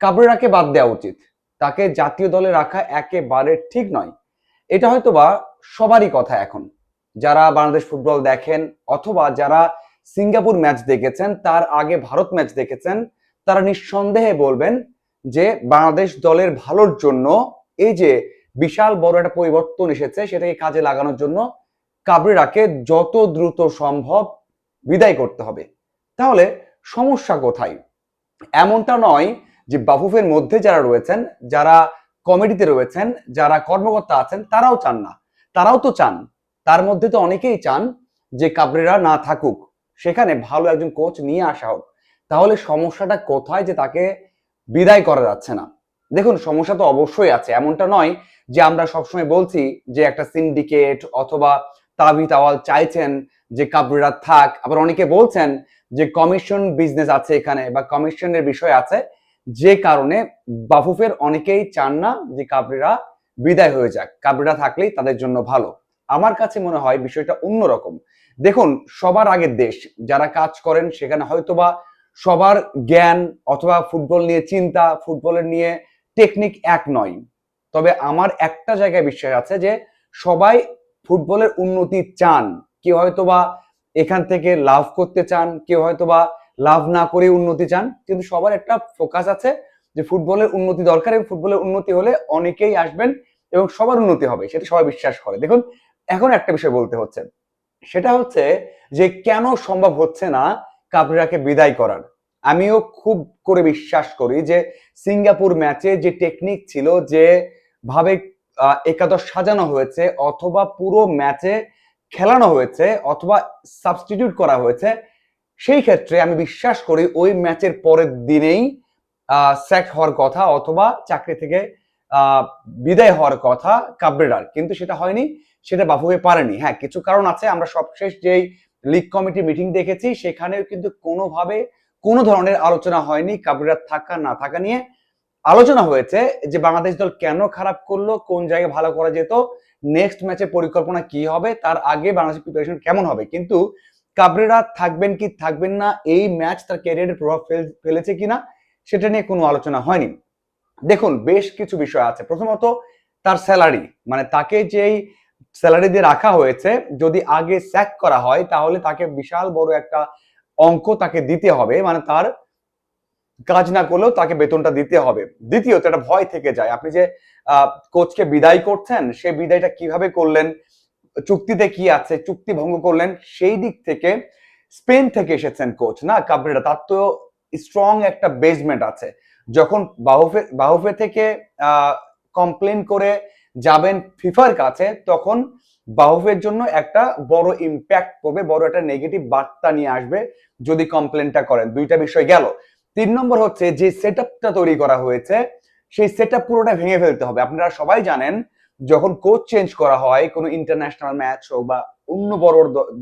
কাবরেরাকে বাদ দেওয়া উচিত। তাকে জাতীয় দলে রাখা একেবারে ঠিক নয়। এটা হয়তো বা সবারই কথা এখন। যারা বাংলাদেশ ফুটবল দেখেন অথবা যারা সিঙ্গাপুর ম্যাচ দেখেছেন, তার আগে ভারত ম্যাচ দেখেছেন, তারা নিঃসন্দেহে বলবেন যে বাংলাদেশ দলের ভালোর জন্য এই যে বিশাল বড় একটা পরিবর্তন এসেছে, সেটাকে কাজে লাগানোর জন্য কাবরেরাকে যত দ্রুত সম্ভব বিদায় করতে হবে। তাহলে সমস্যা কোথায়? এমনটা নয় যে বাফুফের মধ্যে যারা রয়েছেন, যারা কমিটিতে রয়েছেন, যারা কর্মকর্তা আছেন, তারাও চান না। তারাও তো চান। তার মধ্যে তো অনেকেই চান যে কাবরেরা না থাকুক। সেখানে ভালো একজন কোচ নিয়ে আসা হোক। তাহলে সমস্যাটা কোথায় যে তাকে বিদায় করা যাচ্ছে না? দেখুন, সমস্যা তো অবশ্যই আছে। এমনটা নয় যে আমরা সবসময় বলছি যে একটা সিন্ডিকেট অথবা তাবি তাওয়াল চাইছেন যে কাবরেরা থাক। আবার অনেকে বলছেন যে কমিশন বিজনেস আছে এখানে বা কমিশনের বিষয় আছে। যে কারণে বাফুফের অনেকেই চান না যে কাবরেরা বিদায় হয়ে যাক। কাবরেরা থাকলেই তাদের জন্য ভালো। আমার কাছে মনে হয় বিষয়টা অন্যরকম দেখুন, সবার আগে দেশ। যারা কাজ করেন, সেখানে হয়তোবা সবার জ্ঞান অথবা ফুটবল নিয়ে চিন্তা, ফুটবলের নিয়ে টেকনিক এক নয়। তবে আমার একটা জায়গায় বিশ্বাস আছে যে, সবাই ফুটবলের উন্নতি চান। কেউ হয়তোবা এখান থেকে লাভ করতে চান, কেউ হয়তোবা লাভ না করে উন্নতি চান, কিন্তু সবার একটা ফোকাস আছে যে ফুটবলের উন্নতি দরকার এবং ফুটবলের উন্নতি হলে অনেকেই আসবেন এবং সবার উন্নতি হবে, সেটা সবাই বিশ্বাস করে। দেখুন, এখন একটা বিষয় বলতে হচ্ছে, সেটা হচ্ছে যে কেন সম্ভব হচ্ছে না কাবরেরাকে বিদায় করার? আমিও খুব করে বিশ্বাস করি যে সিঙ্গাপুর ম্যাচে যে টেকনিক ছিল যে ভাবে একাদশ সাজানো হয়েছে অথবা পুরো ম্যাচে খেলানো হয়েছে অথবা সাবস্টিটিউট করা হয়েছে সেই ক্ষেত্রে আমি বিশ্বাস করি ওই ম্যাচের পরের দিনেই স্যাক হওয়ার কথা অথবা চাকরি থেকে বিদায় হওয়ার কথা কাবরেরার কিন্তু সেটা হয়নি, সেটা বাফুফে পারেনি। হ্যাঁ কিছু কারণ আছে, আমরা সবশেষ যেই লিগ কমিটি মিটিং দেখেছি, সেখানেও কিন্তু কোনোভাবে কোনো ধরনের আলোচনা হয়নি কাবরেরার থাকা, না থাকা নিয়ে। আলোচনা হয়েছে যে বাংলাদেশ দল কেন খারাপ করল, কোন জায়গায় ভালো করা যেত নেক্সট ম্যাচের পরিকল্পনা কি হবে, তার আগে বাংলাদেশের প্রিপারেশন কেমন হবে। কিন্তু কাবরেরা থাকবেন কি থাকবেন না, এই ম্যাচ তার ক্যারিয়ারের প্রভাব ফেল- ফেলেছে কিনা, সেটা নিয়ে কোনো আলোচনা হয়নি। দেখুন, বেশ কিছু বিষয় আছে। প্রথমত, তার স্যালারি মানে তাকে যেই স্যালারি দিয়ে রাখা হয়েছে, যদি আগে স্যাক করা হয়, তাহলে তাকে বিশাল বড় একটা অঙ্ক তাকে দিতে হবে মানে তার কাজ না করলেও তাকে বেতনটা দিতে হবে। দ্বিতীয়ত, একটা ভয় থেকে যায়। আপনি যে কোচকে বিদায় করছেন সেই বিদায়টা কীভাবে করলেন চুক্তিতে কি আছে, চুক্তি ভঙ্গ করলেন, সেই দিক থেকে স্পেন থেকে এসেছেন কোচ। না, কাবরেরা, তার তো স্ট্রং একটা বেসমেন্ট আছে। যখন বাহুফে বাহুফে থেকে কমপ্লেন করে যাবেন ফিফার কাছে, তখন বাহুফের জন্য একটা বড় ইম্প্যাক্ট পড়বে, বড় একটা নেগেটিভ বার্তা নিয়ে আসবে যদি কমপ্লেনটা করেন। দুইটা বিষয় গেল। তিন নম্বর হচ্ছে, যে সেট তৈরি করা হয়েছে, সেই সেট পুরোটা ভেঙে ফেলতে হবে। আপনারা সবাই জানেন যখন কোচ চেঞ্জ করা হয়, কোনো ইন্টারন্যাশনাল ম্যাচ হোক বা অন্য বড়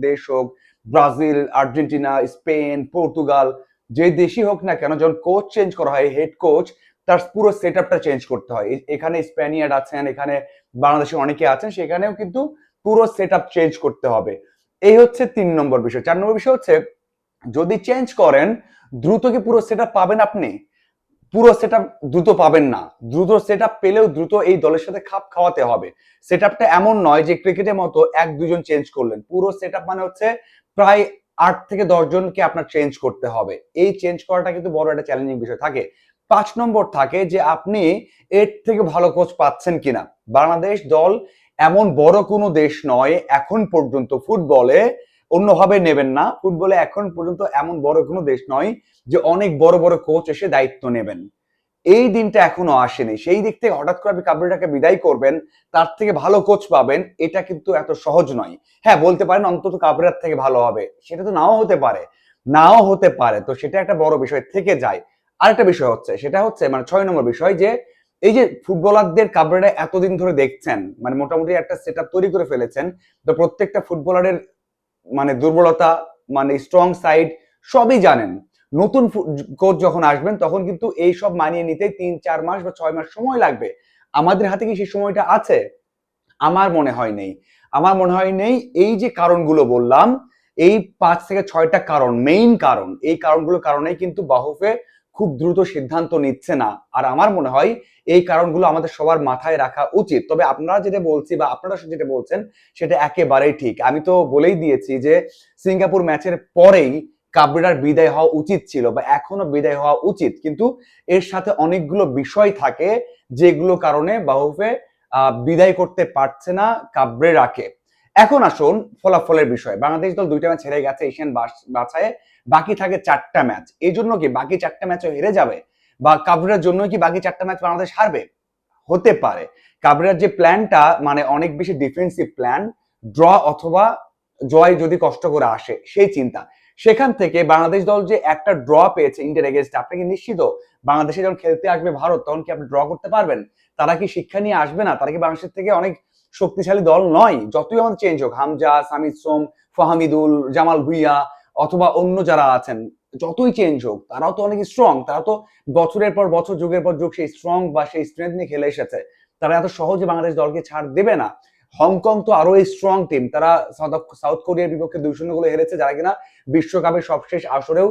দেশ হোক, ব্রাজিল, আর্জেন্টিনা, স্পেন, পর্তুগাল, যে দেশই হোক না কেন, যখন কোচ চেঞ্জ করা হয় হেড কোচ তার পুরো সেট আপটা চেঞ্জ করতে হয়। এখানে স্প্যানিয়ার্ড আছেন, এখানে বাংলাদেশে অনেকে আছেন, সেখানেও কিন্তু পুরো সেট আপ চেঞ্জ করতে হবে। এই হচ্ছে তিন নম্বর বিষয়। চার নম্বর বিষয় হচ্ছে, যদি চেঞ্জ করেন, দ্রুত কি পুরো সেট আপ পাবেন আপনি? পুরো সেট দ্রুত পাবেন না। দ্রুত সেট পেলেও দ্রুত এই দলের সাথে খাপ খাওয়াতে হবে। সেট এমন নয় যে ক্রিকেটের মতো এক, দুজন চেঞ্জ করলেন। পুরো সেট মানে হচ্ছে প্রায় আট থেকে দশ জনকে আপনার চেঞ্জ করতে হবে। এই চেঞ্জ করাটা কিন্তু বড় একটা চ্যালেঞ্জিং বিষয় থাকে। পাঁচ নম্বর থাকে যে আপনি এর থেকে ভালো কোচ পাচ্ছেন কিনা। বাংলাদেশ দল এমন বড় কোনো দেশ নয় এখন পর্যন্ত ফুটবলে অন্যভাবে নেবেন না। ফুটবলে এখন পর্যন্ত এমন বড় কোনো দেশ নয় যে অনেক বড় বড় কোচ এসে দায়িত্ব নেবেন। এই দিনটা এখনও আসেনি। সেই দিক থেকে হঠাৎ করে আপনি কাবরেটাকে বিদায় করবেন, তার থেকে ভালো কোচ পাবেন, এটা কিন্তু এত সহজ নয়। হ্যাঁ বলতে পারেন অন্তত কাবরেরার থেকে ভালো হবে। সেটা তো নাও হতে পারে। নাও হতে পারে। তো সেটা একটা বড় বিষয় থেকে যায়। আরেকটা বিষয় হচ্ছে, সেটা হচ্ছে মানে ছয় নম্বর বিষয় যে, এই যে ফুটবলারদের কাবরেরা এতদিন ধরে দেখছেন মানে মোটামুটি একটা সেট তৈরি করে ফেলেছেন, তো প্রত্যেকটা ফুটবলারের মানে দুর্বলতা মানে স্ট্রং সাইড সবই জানেন। নতুন কোচ যখন আসবেন, তখন কিন্তু এই সব মানিয়ে নিতে তিন, চার মাস বা ছয় মাস সময় লাগবে। আমাদের হাতে কি সেই সময়টা আছে? আমার মনে হয় নেই। আমার মনে হয় নেই এই যে কারণগুলো বললাম, এই পাঁচ থেকে ছয়টা কারণ মেইন কারণ, এই কারণগুলোর কারণেই কিন্তু বাহুফে খুব দ্রুত সিদ্ধান্ত নিচ্ছে না। আর আমার মনে হয় এই কারণগুলো আমাদের সবার মাথায় রাখা উচিত। তবে আপনারা যেটা বলছি বা আপনারা যেটা বলছেন, সেটা একেবারেই ঠিক। আমি তো বলেই দিয়েছি যে, সিঙ্গাপুর ম্যাচের পরেই কাবরেরার বিদায় হওয়া উচিত ছিল বা এখনও বিদায় হওয়া উচিত। কিন্তু এর সাথে অনেকগুলো বিষয় থাকে যেগুলো কারণে বাহুফে বিদায় করতে পারছে না কাবরেরাকে। এখন আসুন ফলাফলের বিষয়। বাংলাদেশ দল দুইটা ম্যাচ হেরে গেছে এশিয়ান বাছায় বাকি থাকে চারটা ম্যাচ। এই জন্য কি বাকি চারটা ম্যাচও হেরে যাবে? বা কাবরেরার জন্য কি বাকি চারটা ম্যাচ বাংলাদেশ হারবে? হতে পারে। কাবরেরার যে প্ল্যানটা মানে অনেক বেশি ডিফেন্সিভ প্ল্যান ড্র অথবা জয় যদি কষ্ট করে আসে, সেই চিন্তা। সেখান থেকে বাংলাদেশ দল যে একটা ড্র পেয়েছে ইন্ডিয়ার এগেনস্ট আপনি কি নিশ্চিত? বাংলাদেশে যখন খেলতে আসবে ভারত, তখন কি আপনি ড্র করতে পারবেন? তারা কি শিক্ষা নিয়ে আসবে না? তারা কি বাংলাদেশের থেকে অনেক শক্তিশালী দল নয়, যতই আমাদের চেঞ্জ হোক, হামজা, সামিদ সোম, ফাহামিদুল, জামাল ভুইয়া, অথবা অন্য যারা আছেন, যতই চেঞ্জ হোক, তারাও তো অনেক স্ট্রং তারা তো বছরের পর বছর, যুগের পর যুগ সেই স্ট্রং বা সেই স্ট্রেংথ নিয়ে খেলে এসেছে। তারা এত সহজে বাংলাদেশ দলকে ছাড় দেবে না। হংকং তো আরও স্ট্রং টিম তারা সাউথ কোরিয়ার বিপক্ষে দুই শূন্য গোলে হেরেছে, যারা কিনা বিশ্বকাপের সবশেষ আসরেও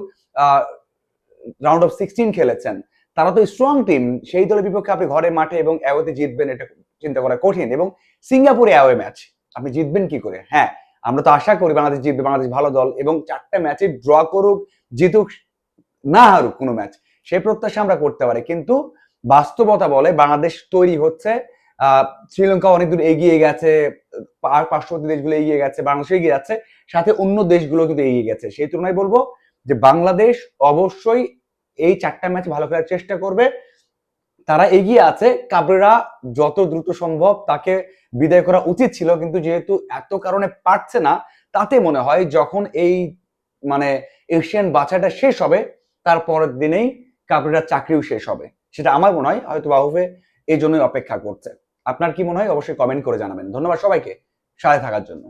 রাউন্ড অফ সিক্সটিন খেলেছেন। তারা তো স্ট্রং টিম সেই দলের বিপক্ষে আপনি ঘরে, মাঠে এবং অ্যাওয়েতে জিতবেন, এটা চিন্তা করা কঠিন এবং সিঙ্গাপুরে অ্যাওয়ে ম্যাচ আপনি জিতবেন কি করে? হ্যাঁ আমরা তো আশা করি বাংলাদেশ জিতবে, বাংলাদেশ ভালো দল এবং চারটা ম্যাচে ড্র করুক, জিতুক, না হারুক কোনো ম্যাচ সেই প্রত্যাশা আমরা করতে পারি। কিন্তু বাস্তবতা বলে বাংলাদেশ তৈরি হচ্ছে শ্রীলঙ্কা অনেক দূর এগিয়ে গেছে পার্শ্ববর্তী দেশগুলো এগিয়ে গেছে, বাংলাদেশ এগিয়ে যাচ্ছে, সাথে অন্য দেশগুলো কিন্তু এগিয়ে গেছে। সেই তুলনায় বলব যে বাংলাদেশ অবশ্যই এই চারটা ম্যাচ ভালো খেলার চেষ্টা করবে। তারা এগিয়ে আছে। কাবরেরা যত দ্রুত সম্ভব তাকে বিদায় করা উচিত ছিল, কিন্তু যেহেতু এত কারণে পারছে না, তাতে মনে হয় যখন এই মানে এশিয়ান বাছাটা শেষ হবে, তার পরের দিনেই কাবরেরার চাকরিও শেষ হবে। সেটা আমার মনে হয়, হয়তো বাহুবে এই জন্যই অপেক্ষা করছে। আপনার কি মনে হয়? অবশ্যই কমেন্ট করে জানাবেন। ধন্যবাদ সবাইকে, সাথে থাকার জন্য।